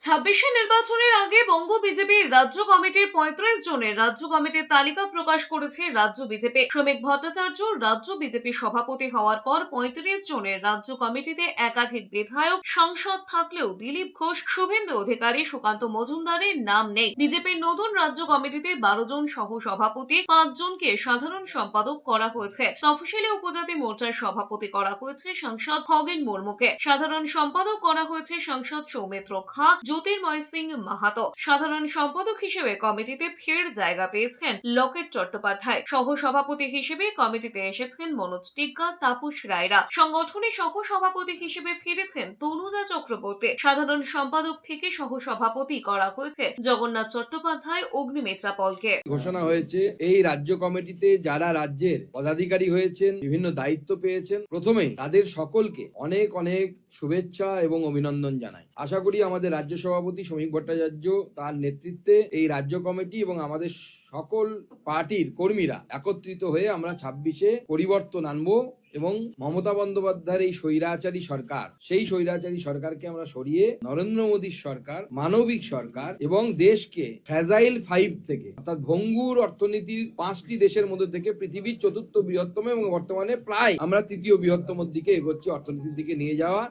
ছাব্বিশে নির্বাচনের আগে বঙ্গ বিজেপির রাজ্য কমিটির পঁয়ত্রিশ জনের রাজ্য কমিটির তালিকা প্রকাশ করেছে রাজ্য বিজেপি। শ্রমিক ভট্টাচার্য রাজ্য বিজেপি সভাপতি হওয়ার পর পঁয়ত্রিশ জনের রাজ্য কমিটিতে একাধিক বিধায়ক, সাংসদ থাকলেও দিলীপ ঘোষ, শুভেন্দু অধিকারী, সুকান্ত মজুমদারের নাম নেই। বিজেপির নতুন রাজ্য কমিটিতে বারো জন সহ সভাপতি পাঁচ জনকে সাধারণ সম্পাদক করা হয়েছে। তফসিলি উপজাতি মোর্চার সভাপতি করা হয়েছে সাংসদ খগেন মুর্মুকে। সাধারণ সম্পাদক করা হয়েছে সাংসদ সৌমিত্র খা জ্যোতির্ময় সিং মাহাতো সাধারণ সম্পাদক হিসেবে কমিটিতে ফের জায়গা পেয়েছেন লকেট চট্টোপাধ্যায়। সহ সভাপতি হিসেবে কমিটিতে এসেছেন মনোজ টিগ্গা, তাপস রায়রা। সংগঠনের সহ সভাপতি হিসেবে ফিরেছেন তনুজা চক্রবর্তী। সাধারণ সম্পাদক থেকে সহ সভাপতি করা হয়েছে জগন্নাথ চট্টোপাধ্যায়, অগ্নিমিত্রা পলকে। ঘোষণা হয়েছে, এই রাজ্য কমিটিতে যারা রাজ্যের পদাধিকারী হয়েছেন, বিভিন্ন দায়িত্ব পেয়েছেন প্রথমে তাদের সকলকে অনেক অনেক শুভেচ্ছা এবং অভিনন্দন জানাই। আশা করি আমাদের রাজ্য সভাপতি শ্রমিক ভট্টাচার্য তার নেতৃত্বে এই রাজ্য কমিটি এবং আমাদের সকল পার্টির কর্মীরা একত্রিত হয়ে আমরা ছাব্বিশে পরিবর্তন আনব এবং মমতা বন্দ্যোপাধ্যায়ের এই স্বৈরাচারী সরকার, সেই স্বৈরাচারী সরকারকে আমরা সরিয়ে নরেন্দ্র মোদীর সরকার, মানবিক সরকার এবং দেশকে ফ্যাজাইল ফাইভ থেকে, অর্থাৎ ভঙ্গুর অর্থনীতির পাঁচটি দেশের মধ্যে থেকে পৃথিবীর চতুর্থ বৃহত্তম এবং বর্তমানে প্রায় আমরা তৃতীয় বৃহত্তম দিকে এগোচ্ছি অর্থনীতির দিকে নিয়ে যাওয়া।